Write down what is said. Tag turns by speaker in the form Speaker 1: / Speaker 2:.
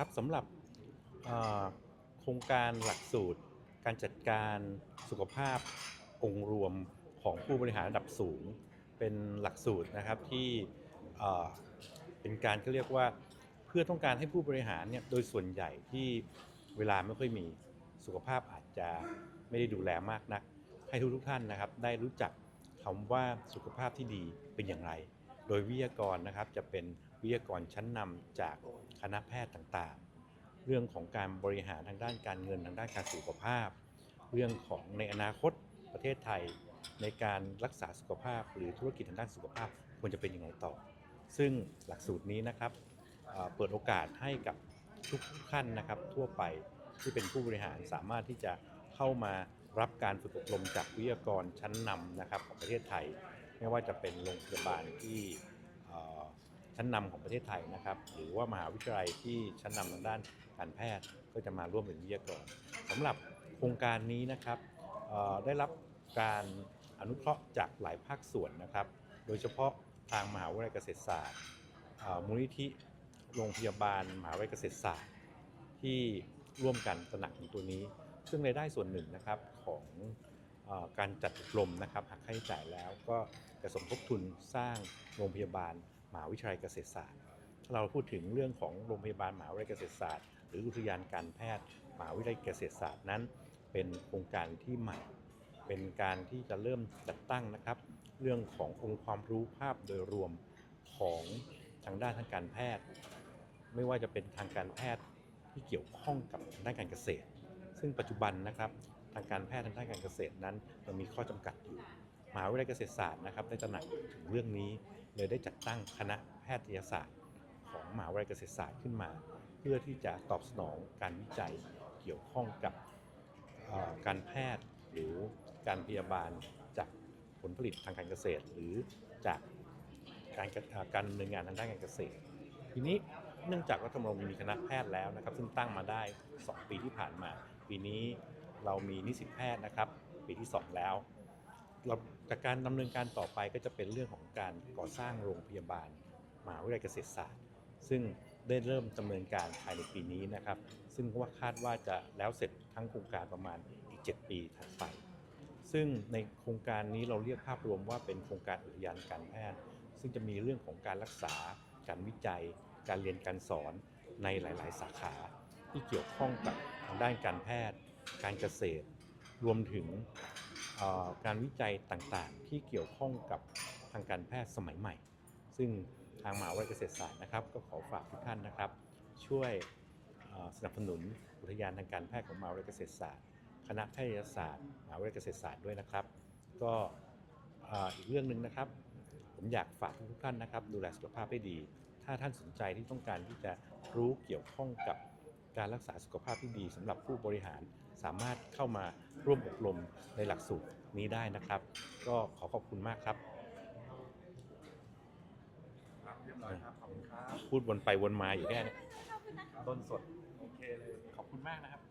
Speaker 1: ครับสำหรับโครงการหลักสูตร การจัดการสุขภาพองค์รวมของผู้บริหารระดับสูง เป็นหลักสูตรนะครับที่เป็นการเขาเรียกว่าเพื่อต้องการให้ผู้บริหารเนี่ยโดยส่วนใหญ่ที่เวลาไม่ค่อยมีสุขภาพอาจจะไม่ได้ดูแลมากนัก ให้ทุกทุกท่านนะครับ ได้รู้จักคำว่าสุขภาพที่ดีเป็นอย่างไร โดยวิทยากรนะครับจะเป็น วิทยากรชั้นนำจากคณะแพทย์ต่างๆ เรื่องของการบริหารทางด้านการเงินทางด้านการสุขภาพ เรื่องของในอนาคตประเทศไทยในการรักษาสุขภาพ หรือธุรกิจทางด้านสุขภาพควรจะเป็นยังไงต่อ ซึ่งหลักสูตรนี้นะครับเปิดโอกาสให้กับทุกท่านนะครับทั่วไปที่เป็นผู้บริหารสามารถที่จะเข้ามารับการฝึกอบรมจากวิทยากรชั้นนำนะครับของประเทศไทย ไม่ว่าจะเป็นโรงพยาบาลที่ ชั้นนำของประเทศไทยนะครับ หรือว่ามหาวิทยาลัยที่ชั้นนำทางด้านการแพทย์ก็จะมาร่วมเป็นวิทยากรสำหรับโครงการนี้นะครับได้รับการอนุเคราะห์จากหลายภาคส่วนนะครับ โดยเฉพาะทางมหาวิทยาลัยเกษตรศาสตร์มูลนิธิโรงพยาบาลมหาวิทยาลัยเกษตรศาสตร์ ที่ร่วมกันตระหนักถึงตัวนี้ ซึ่งรายได้ส่วนหนึ่งนะครับของการจัดอบรมนะครับหักค่าใช้จ่ายแล้วก็จะสมทบทุนสร้างโรงพยาบาล มหาวิทยาลัยเกษตรศาสตร์ถ้าเราพูดถึงเรื่องของโรงพยาบาลมหาวิทยาลัยเกษตรศาสตร์ หรืออุทยานการแพทย์มหาวิทยาลัยเกษตรศาสตร์นั้น เป็นโครงการที่ใหม่ เป็นการที่จะเริ่มจัดตั้งนะครับ เรื่องขององค์ความรู้ภาพโดยรวมของทางด้านทางการแพทย์ ไม่ว่าจะเป็นทางการแพทย์ที่เกี่ยวข้องกับทางด้านการเกษตร ซึ่งปัจจุบันนะครับทางการแพทย์ทางด้านการเกษตรนั้นมันมีข้อจำกัดอยู่ มหาวิทยาลัยเกษตรศาสตร์นะครับได้ตระหนักถึงเรื่องนี้ เลยได้จัดตั้งคณะแพทยศาสตร์ของมหาวิทยาลัยเกษตรศาสตร์ขึ้นมา เพื่อที่จะตอบสนองการวิจัยเกี่ยวข้องกับการแพทย์หรือการพยาบาลจากผลผลิตทางการเกษตร หรือจากการการดำเนินงานทางด้านการเกษตร ทีนี้เนื่องจากว่าชมรมมีคณะแพทย์แล้วนะครับ ซึ่งตั้งมาได้ 2 ปีที่ผ่านมา ปีนี้เรามีนิสิตแพทย์นะครับ ปีที่ 2 แล้ว เราจากการดำเนินการต่อไปก็จะเป็นเรื่องของการก่อสร้างโรงพยาบาลมหาวิทยาลัยเกษตรศาสตร์ ซึ่งได้เริ่มดำเนินการภายในปีนี้นะครับ ซึ่งว่าคาดว่าจะแล้วเสร็จทั้งโครงการประมาณอีก 7 ปีถัดไป ซึ่งในโครงการนี้เราเรียกภาพรวมว่าเป็นโครงการอุทยานการแพทย์ ซึ่งจะมีเรื่องของการรักษา การวิจัย การเรียนการสอนในหลาย ๆ สาขา ที่เกี่ยวข้องกับทางด้านการแพทย์ การเกษตร รวมถึง การวิจัยต่างๆ ที่เกี่ยวข้องกับทางการแพทย์สมัยใหม่ ซึ่งทางมหาวิทยาลัยเกษตรศาสตร์นะครับ ก็ขอฝากทุกท่านนะครับ ช่วยสนับสนุนอุทยานทางการแพทย์ของมหาวิทยาลัยเกษตรศาสตร์ คณะแพทยศาสตร์มหาวิทยาลัยเกษตรศาสตร์ด้วยนะครับ ก็อีกเรื่องหนึ่งนะครับ ผมอยากฝากทุกท่านนะครับ ดูแลสุขภาพให้ดี ถ้าท่านสนใจที่ต้องการที่จะรู้เกี่ยวข้องกับ การรักษาสุขภาพที่ดีสำหรับผู้บริหารสามารถเข้ามาร่วมอบรมในหลักสูตรนี้ได้นะครับ ก็ขอขอบคุณมากครับ
Speaker 2: ครับเรียบร้อยครับขอบคุณครับ
Speaker 1: พูดวนไปวนมาอยู่แค่นี้
Speaker 2: ต้นสดโอเคเลย
Speaker 1: ขอบคุณมากนะครับ